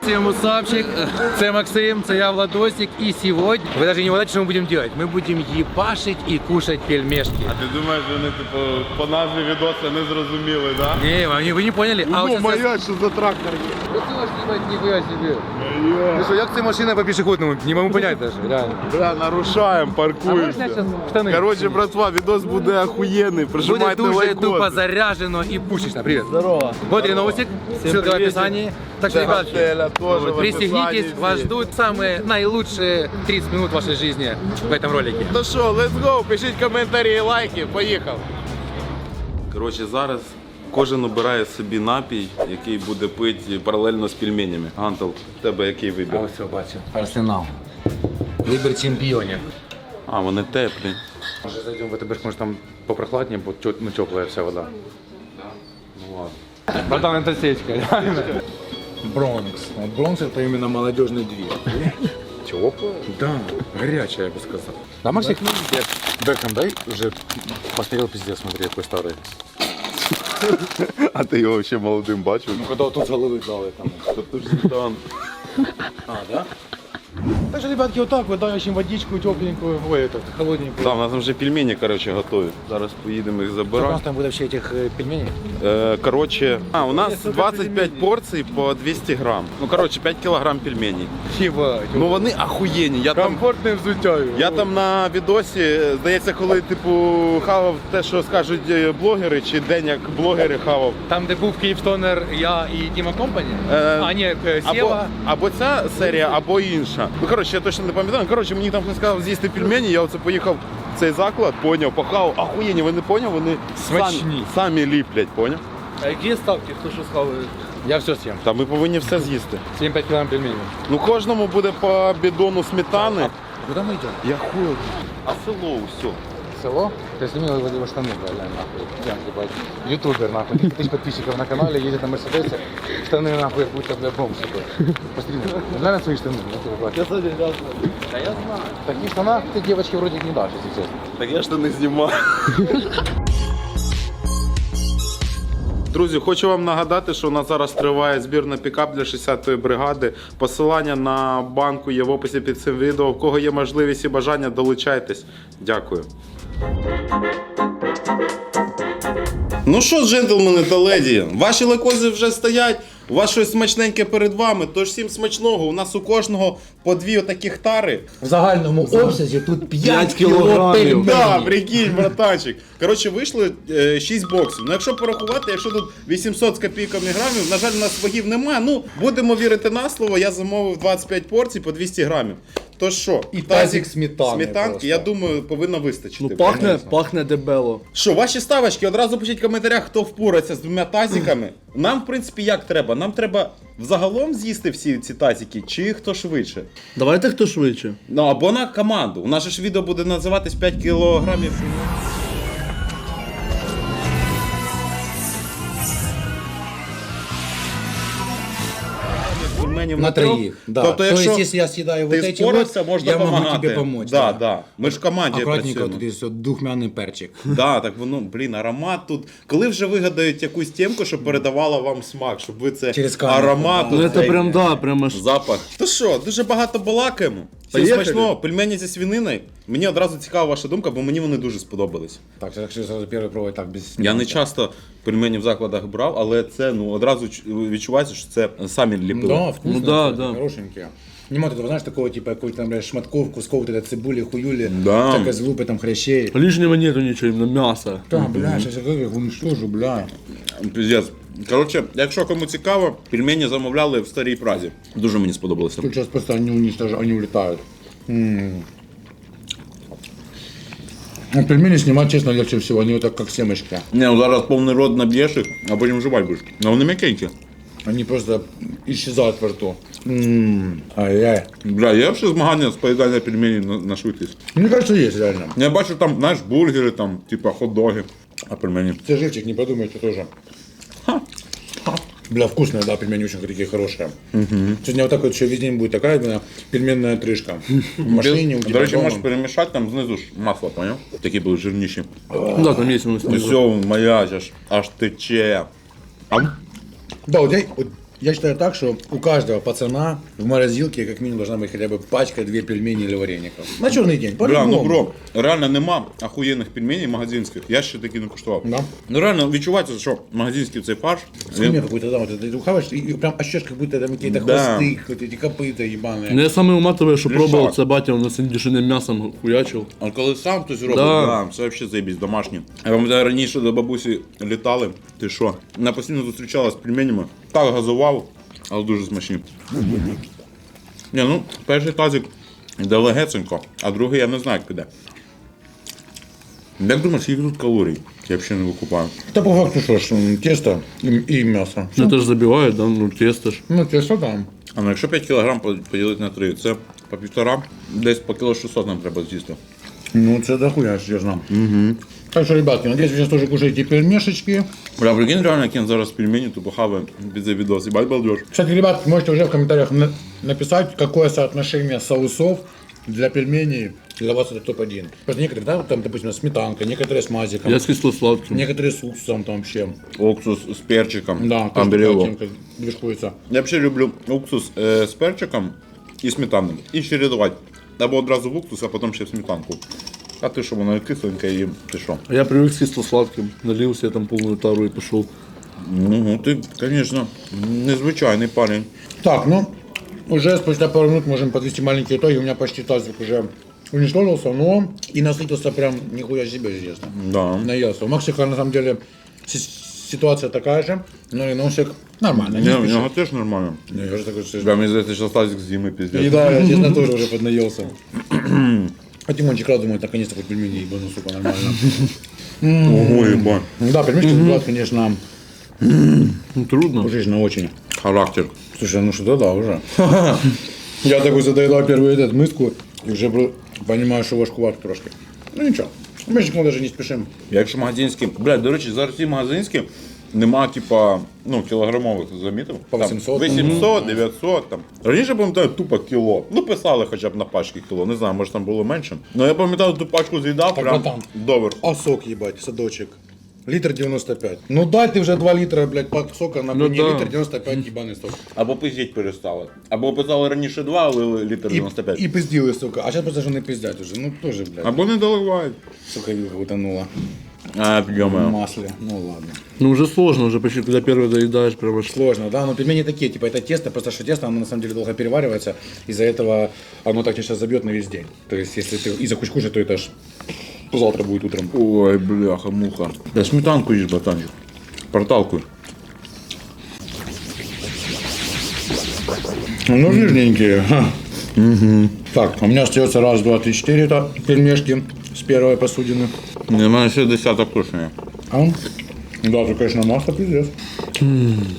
Всем усапчик, це Максим, це я Владосик, и сегодня, вы даже не угадайте, что мы будем делать. Мы будем ебашить и кушать пельмешки. А ти думаєш, вони типу по назві відоса не зрозуміли, да? Не, вы вы не поняли? А Ну, вот моя, що за трактор є? Ну ты можешь ебать, нихуя себе. Ты что, як це машина по пешеходному? Не могу понять даже, реально. Бля, нарушаємо, А можно паркуємося. сейчас штаны? Короче, братва, відос буде охуєнний. Буде Прижимайте дуже лайкос. тупо заряжено и пушечно. Привет. Здорово. Вот Реносик, ссылка в описании. Так что, Це ребят, готеля теж в пристегнитесь, описанні вас всі. ждут самые наилучшие 30 минут вашей жизни в этом ролике. Ну що, let's go, пишіть коментарі, лайки, поїхав. Коротше, зараз кожен обирає собі напій, який буде пити паралельно з пельменями. Антал, в тебе який вибір? А все, бачу. Арсенал. Выбор чемпионов. А, вони теплі. Может зайдем в ВТБ, может там попрохладнее, будет тё- ну, теплая вся вода. Ну ладно. Братан, это сечка, реально. Бронкс. Вот Бронкс это именно молодежный движ. Теплая? Да, горячая, я бы сказал. Да, Максик, ну, я Бекхэм, дай уже посмотрел пиздец, смотри, какой старый. А ти його ще молодим бачив? Ну, когда вот тут с головы дали там. Тобто ж Зідан. А, да? Так что, ребятки, вот так вот дающим водичку тепленькую, ой, этот, холодненькую. Да, у нас вже пельмені, коротше, готові. Зараз поїдемо їх Сколько у забирати. нас там будет вообще этих э, пельменей? Е, коротше, а, у нас 25 порцій по 200 грам. Ну, коротше, 5 кілограм пельменей. Ебать. Ну вони ахуєнні. Я там, Комфортное взуття. я там на відосі, здається, коли типу хавав те, що скажуть е, блогери, чи день як блогери хавав. Там, де був Київстонер, я і Діма Компані. Е, а, ні, е, Або, Сєва. або ця серія, або інша. Ну коротше, я точно не пам'ятаю. Коротше, мені там хтось сказав з'їсти пельмені, я оце поїхав в цей заклад, поняв, пахав, ахуєнні, ви не поняв, вони Смачні. самі, самі ліплять, поняв? А які ставки, хто що схаває? Я все съем. Та ми повинні все з'їсти. 7-5 килограмм пельменей. Ну кожному буде по бідону сметани. Куда мы идем? Я хуй. А село все Село? Ты сними его его штаны, бля, нахуй. Я, ебать. Ютубер, нахуй. 10 тысяч подписчиков на канале, едет на Мерседесе. Штаны, нахуй, как будто, бля, бомж такой. Посмотри, глянь на свои штаны. нахуй, бля. Я сьогодні грязно. Та я знаю. В таких штанах ты девочке вроде не дашь, если честно. Так я ж то не знімаю. Друзі, хочу вам нагадати, що у нас зараз триває збір на пікап для 60-ї бригади. Посилання на банку є в описі під цим відео. У кого є можливість і бажання, долучайтесь. Дякую. Ну що, джентльмени та леді, ваші лакози вже стоять. У вас щось смачненьке перед вами, тож всім смачного. У нас у кожного по дві отаких тари. В загальному обсязі тут 5 кілограмів. Да, прикинь, братанчик. Коротше, вийшли е, 6 боксів. Ну якщо порахувати, якщо тут 800 з копійками грамів, на жаль, у нас вагів немає. Ну, будемо вірити на слово, я замовив 25 порцій по 200 грамів. То що, І тазик сметани Сметанки, просто. я думаю, повинно вистачити. Ну пахне, пахне дебело. Що, ваші ставочки, одразу пишіть в коментарях, хто впорається з двома тазиками. Нам, в принципі, як треба? Нам треба взагалом з'їсти всі ці тазики, чи хто швидше? Давайте хто швидше. Ну або на команду. У нас же ж відео буде називатись 5 кілограмів. Пельменів На трьох. троих, да. Тобто, То якщо есть, если я съедаю вот ти эти спорився, вот, можна я могу допомагати. тебе помочь. Да, да. Ми ж в команді Аккуратненько, працюємо. тут есть вот духмяный перчик. Да, так воно, блін, аромат тут. Коли вже вигадають якусь темку, щоб передавала вам смак, щоб ви це Через камеру, аромат, Ну оцей, це прям да, прям аж. запах. То що, дуже багато балакаємо. Всім Поїхали. смачного, пельмені зі свининою. Мені одразу цікава ваша думка, бо мені вони дуже сподобались. Так, так что сразу первый пробовать так без Я не часто пельмені в закладах брав, але це ну одразу ч- відчувається, що це самі ліпили. Да, вкусно, Ну да, кстати, да. хорошенькие. Нема тут, знаешь, такого типа какой-то там, блядь, шматков, кусков вот этой цибули, хуюли, Да. всякой залупы, там, хрящей. Лишнього нету нічого, іменно м'ясо. Да, бля, сейчас я как их уничтожу, бля. Піздець. Коротше, якщо кому цікаво, пельмені замовляли в старій Празі. Дуже мені сподобалося. Тут сейчас просто они уничтожают, они улетают. М. Ну, пельмени снимать, честно, легче всего. Они вот так, как семечки. Не, ну зараз повний рот наб'єш їх, а потім жувати будеш. Ну вони м'якенькі. Они просто исчезают во рту. М, Ай-яй. Бля, є ще змагання з поїдання пельменів на, на швидкість. Мне кажется, есть реально. Я бачу там, знаєш, бургери, там, типа хот-доги, а пельмені. Ты живчик, не подумайте тоже. Бля, вкусные, да, пельмени очень такие хорошие. Сегодня вот так вот еще весь день будет такая бля, пельменная отрыжка. В машине, у До тебя речі, дома. можеш перемішати, там знизу ж масло, поняв? Такі будуть жирніші. Ну да, там є воно Все, моя аж, аж тече. Ам? Да, вот я, вот Я считаю так, что у каждого пацана в морозилке как минимум должна быть хотя бы пачка, две пельмени или вареников. На черный день, Бля, по-любому. ну бро, реально нема ахуєнних пельменей магазинських. Я ще такі не куштував. Да. Ну реально відчувається, що магазинський цей фарш. Хмель какой-то, да, вот это, ты ухаваешь, и, и прям ощущаешь, как будто там какие-то Да. хвосты, вот эти копыта ебаные. Ну, я саме уматове, що Лішак. пробував, це батя у нас індюшиним м'ясом хуячив. А коли сам хтось робить, Да. да. це взагалі заєбісь, домашнє. Я пам'ятаю, раніше до бабусі літали. Ти що? Вона постійно зустрічалася з пельменями. Так газував, але дуже смачні. Ні, ну, перший тазик йде легесенько, а другий я не знаю, як піде. Як думаєш, скільки тут калорій? Я взагалі не викупаю. Это по факту что ж, м, тесто и, и мясо. Ну це ж забивають, да? ну тесто ж. Ну, тесто там. А ну якщо 5 кг поділити на 3, це по півтора, десь по кіло 600 нам треба з'їсти. Ну, это дохуя, честно. Угу. Так что, ребятки, надеюсь, вы сейчас тоже кушаете пельмешечки. Бля, прикинь, реально, як він зараз пельмені тупо хаває під цей відос. Їбать балдеж. Кстати, ребят, можете уже в комментариях на- написать, какое соотношение соусов для пельменей для вас это топ-1. Просто некоторые, да, вот там, допустим, сметанка, некоторые с мазиком, Я з кисло-сладким. некоторые с уксусом там вообще. Уксус з перчиком. Да, там тоже такая беріло. темка движкуется. Я взагалі люблю уксус е, з перчиком і сметанним. І ще рядувати. Або одразу в уксус, а потім ще в сметанку. А ти що, воно і кисленьке, і ти що? А я привик з кисло-сладким. Налив себе там повну тару і пішов. Ну, ти, звісно, незвичайний парень. Так, ну, уже спустя пару минут можем подвести маленькие итоги. У меня почти тазик уже уничтожился, но и насытился прям нихуя себе, честно. Да. Наелся. У Максика, на самом деле, си- ситуация такая же, но и носик нормально. Не Ні, в спешит. нього теж нормально. Не, я же такой, что... Бля, мені здається, що Стасик з'їми піздець. И да, я, честно, тоже уже поднаелся. А Тимончик раз думает, наконец-то хоть пельмени ебану, сука, нормально. Ого, їбать. Да, пельмешки бывают, конечно, Ну трудно. жизненно очень. Характер. Слушай, ну что да, уже. Я такой задоедал первую этот миску и уже бро- понимаю, что важкувато трошки. Ну ничего, мы же даже не спешим. Якщо магазинські. Бля, до речі, зараз ці магазинські нема, типа, ну, кілограмових, замітив? По Там 800. 800, 900 там. Раніше пам'ятаю, тупо кіло. Ну, писали хоча б на пачки кіло. Не знаю, може там було менше. Ну я пам'ятаю, ту пачку з'їдав, Так, прям братан. довер. А сок ебать, садочек. Литр 95. Ну дай ты уже 2 литра, блядь, пак сока на Ну ну, да. литр 95 ебаный сок. Або пиздіть перестали. Або писали раніше 2, а лили літр И, 95. и пиздилы, сука. А сейчас просто что не пиздят уже. Ну тоже, блядь. Або не доливають. Сука, вилка утонула. А, В масле. Ну ладно. Ну уже сложно, уже почти когда первый доедаешь, прям аж Сложно, да, но пельмени такие, типа это тесто, просто что тесто, оно на самом деле долго переваривается, из-за этого оно так тебя сейчас забьет на весь день. То есть, если ты и закускуши, то это ж завтра будет утром. Ой, бляха, муха. Да сметанку їж, батанчик. Порталку. Ну, жирненькие. Так, у меня остается раз, два, три, четыре это пельмешки с первой посудины. У мене ще десяток точно є. А? Да, тут, конечно, масло пиздец.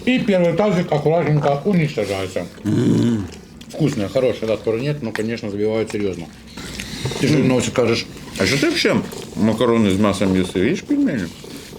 И первый тазик аккуратненько уничтожается. Вкусное, хорошее, да, скоро нет, но, конечно, забивают серьезно. Ты же носик кажешь, А що ти взагалі макарони з м'ясом їси? Їж пельмені?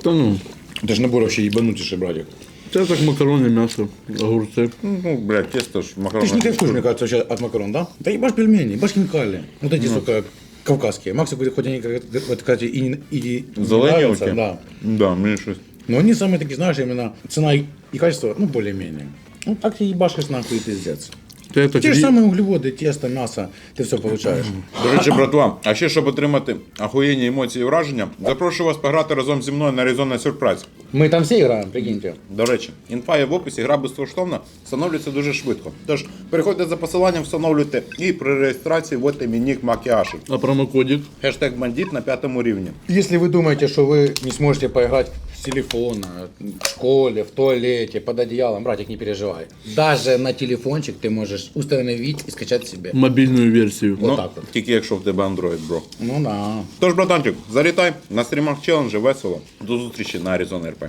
Та ну. это же набор вообще ебанутейший, братик. Це так макарони, м'ясо, огурці. Ну, блядь, тесто ж Ты макарони. ж не кайфуешь, мне кажется, вообще от макарон, да? Да ебашь пельмени, ебашь хинкали. Вот эти, сука, кавказские. Макс, хоть они, вот, кстати, и, и Зеленівки? нравятся, да. Да, щось. Но они самые такие, знаешь, именно цена и, и качество, ну, более-менее. Ну, так ты ебашишь нахуй и пиздец. Це так Те же рі- самые углеводы, тесто, мясо, ты все получаешь. До речі, братва, а ще щоб отримати ахуєнні емоції і враження, запрошую вас пограти разом зі мною на Arizona Surprise. Мы там все играем, прикиньте. До речі, інфа є в описі, гра безкоштовна, встановлюється дуже швидко. Тож переходьте за посиланням, встановлюйте і при реєстрації вводьте мій нік Макіаші. А промокодик? Хештег бандит на п'ятому рівні. Если вы думаете, что вы не сможете поиграть с телефона, в школе, в туалете, под одеялом, братик, не переживай. Даже на телефончик ты можешь установить и скачать себе. Мобільну версію. Вот ну, так вот. тільки якщо в тебе Android, бро. Ну да. Тож, братанчик, залітай на стрімах челенджі, весело. До зустрічі на Arizona РП.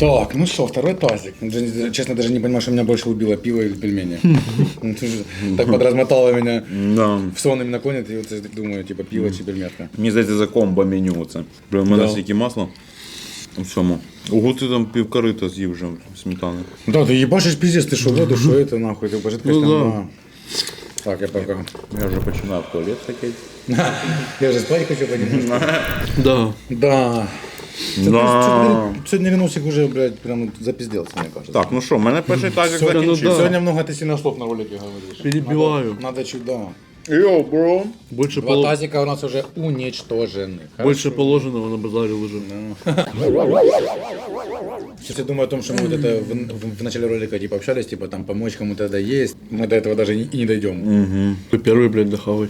Так, ну что, второй тазик. Даже- Честно, даже не понимаю, что меня больше убило, пиво или пельмени. Ну, ты же Так подразмотало меня. Да. В сон именно клонит, и вот я думаю, типа пиво чи пельметка. Мені здається, за комбо меню це. Бля, у мене Да. стільки масла. У всьому. Ого, ти там півкорита з'їв вже сметани. Да, ты ебашишь пиздец, ты что воду, что это нахуй, ты пожидкость Ну там, да. на. Так, я пока. Я вже починаю в туалет хотіти. Я же спать хочу понемножку. Да. Да. Да. Сегодня Ренусик уже, блядь, прям запизделся, мне кажется. Так, ну що, в мене перший тазик Сегодня, закінчився. да. сегодня много ты сильно слов на ролике говоришь. Перебиваю. Надо, надо чуть, да. Йоу, бро. Больше, Два поло- тазика у нас уже уничтожены. Больше положенного на базаре уже. Сейчас я думаю о том, что мы вот это в, в- в начале ролика типа общались, типа там помочь кому-то это есть. Мы до этого даже и и не дойдем. Ты первый, блядь, дохавай.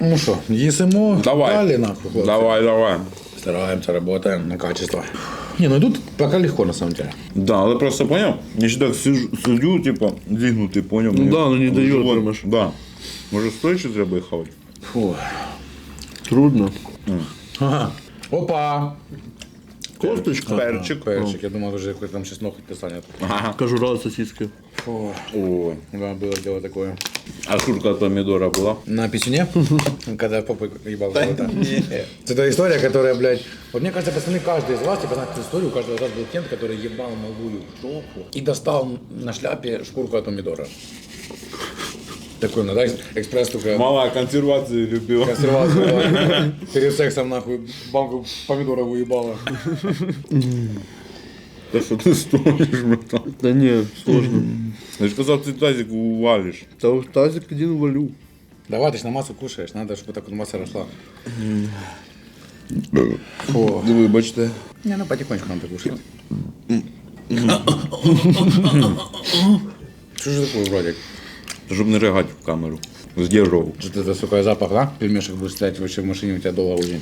Ну что, ЕСМО Давай. дали нахуй, хлопцы. Давай, давай. Стараемся, работаем на качество. Не, ну тут пока легко на самом деле. Да, але просто поняв, я ще так сижу, сидю, типа, зігнутий, поняв. Ну мені да, ну не дає живот- прямо ж. Да. Може стоячи треба їх хавати? Фу. Трудно. Ага. Опа! Кофточка. Перчик. Перчик, я думал, уже какой там сейчас ноготь достанет. Ага. Кожура от сосиски. Фу. Ой. Да, было дело такое. А шкурка помідора була? На писюне? Когда папа ебал кого-то? Это история, которая, блядь... Вот мне кажется, пацаны, каждый из вас, типа, знает эту историю, у каждого из вас был кент, который ебал малую жопу и достал на шляпе шкурку от помидора. Такой, ну, да, экспресс только... Мала консервацію любила. Консервацию, да. Перед сексом, нахуй, банку помидора выебала. Та що ти стоїш, братан? Да не, сложно. Я ж казав, ти тазик увалиш. Да уж тазик один валю. Давай, ты ж на массу кушаешь, надо, чтобы так вот масса росла. Фу. Вибачте. Не, ну потихонечку надо кушать. Что же такое, Владик? Щоб не ригати в камеру. Здержував. Что это, сука, запах, да? Пельмешек будешь стоять вообще в машине, у тебя долго уже.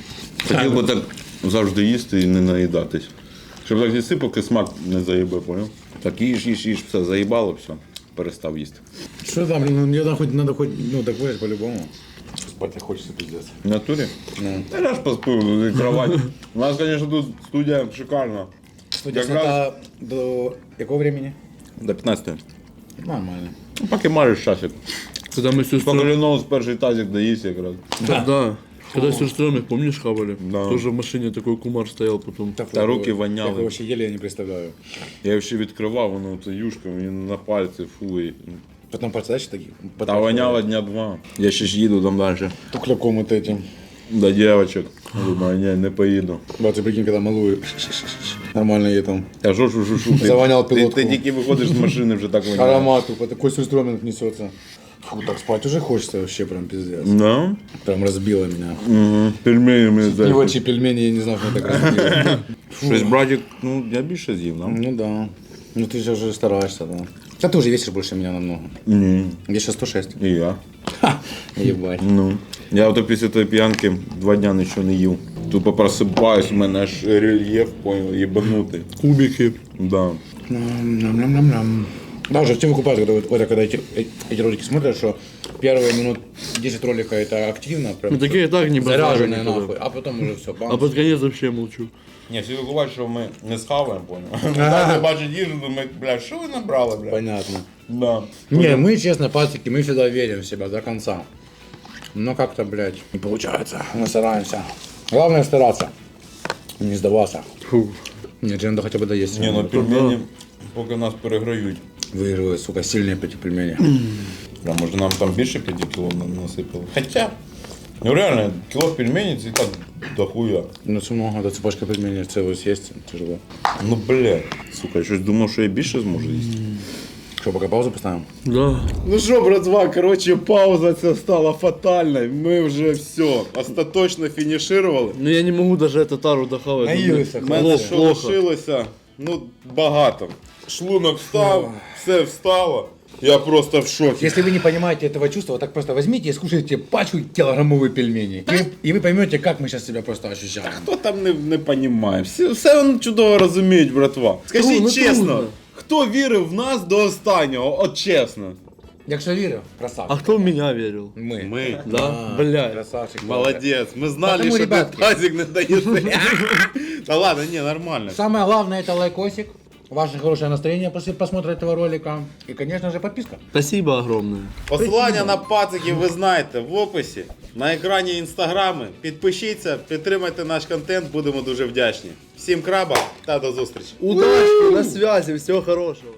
Хотів би так завжди їсти і не наїдатись. Щоб так їсти, поки смак не заїбе, поняв? Так їж, їж, їж, все, заїбало, все. Перестав їсти. Что там, блин, ну мне надо хоть, надо хоть, ну, так выжить по-любому. Спать хочется, пиздец. В натурі? Ну. Та я ж поспив, і кровать. У нас, звісно, тут студія шикарна. Студия Как до какого времени? До 15. Нормально. Ну, поки мариш часик. Когда мы с Поки сестрой... Лінос перший тазик доїсть якраз. Да. да. Когда с сестрой, мы, помнишь, хавали? Да. Тоже в машине такой кумар стоял потом. Та руки воняли. Я вообще еле не представляю. Я його ще відкривав, воно це юшка, він на пальці, фу. І... Потом представляешь, такие? Та воняло дня два. Я ще ж їду там далі. Тухляком вот этим. До дівчаток. Думаю, ні, не поїду. Бать, прикинь, когда малую. Нормально ей там. Я що, що, що. ти- Завоняв ти, пилотку. ти тільки виходиш з машини, вже так воняє. Аромату, по такой сюрстроминг несется. Фу, так спать уже хочется вообще прям пиздец. Да? Прям разбило меня. Угу. Пельмені мені И здається. вот пельмени, я не знаю, что так разбило. Щось, братик, ну, я більше з'їв, да? Ну да. Ну ты же уже стараешься, да. Да ты уже весишь больше меня намного. Ні. Я сейчас 106. І я. Ебать. Ну. Я ото після тої п'янки два дня нічого не їв. Тупо просипаюсь, у мене аж рельєф, понял, єбанутий. Кубики. Да. Ням-ням-ням-ням. Да, уже все выкупают, когда, вот, это, когда эти, э- эти ролики смотрят, что первые минут 10 ролика это активно, прям Ну так я и так не базарю заряженные никогда. нахуй, а потом уже все, А под конец вообще молчу. Ні, всі виховають, що ми не схаваємо, понял. Ага. бачать їжу, думають, бля, що ви набрали, бля? Понятно. Да. Не, мы, честно, пацики, мы всегда верим в себя до конца. Но как-то, блядь, не получается. Мы стараемся. Главное стараться. Не сдаваться. Фу. Нет, надо хотя бы доесть. Ні, ну пельмені, поки нас переграють. Выигрывают, сука, сильные эти пельмени. Бля, може нам там більше 5 кіло на- насипали. Хоча, ну реально, кіло пельменей це і так дохуя. Ну, это много, до цепочка пельменей целую съесть тяжело. Ну, бля. Сука, я щось думав, що я більше зможу їсти. Что, пока паузу поставим? Да. Ну що, братва, коротше, пауза ця стала фатальною. Ми вже все, остаточно фінішували. Но я не могу даже эту тару дохавать. Наелся, У У мене плохо, що плохо. лишилося, ну, багато. Шлунок встав, все встало. Я просто в шокі. Если вы не понимаете этого чувства, так просто возьмите и скушайте пачку килограммовых пельменей. И, и вы поймете, как мы сейчас себя просто ощущаем. Хто там не, не понімає? Всі, все вони чудово розуміють, братва. Скажіть Трудно, чесно, трудно. хто вірив в нас до останнього? От чесно. Якщо вірив, красавчик. А кто в меня верил? Мы. Ми. Да? Блядь. Красавчик. Молодець, ми знали, Потому, що ти ребятки. тазик не даєш. Та ладно, ні, нормально. Самое главное это лайкосик, Ваше хорошее настроение после просмотра этого ролика и, конечно же, подписка. Спасибо огромное. Посилання на пациків ви знаєте в описі. На екрані інстаграми. Підпишіться, підтримайте наш контент, будемо дуже вдячні. Всім краба та до зустрічі. Удачи, на связи, всего хорошего.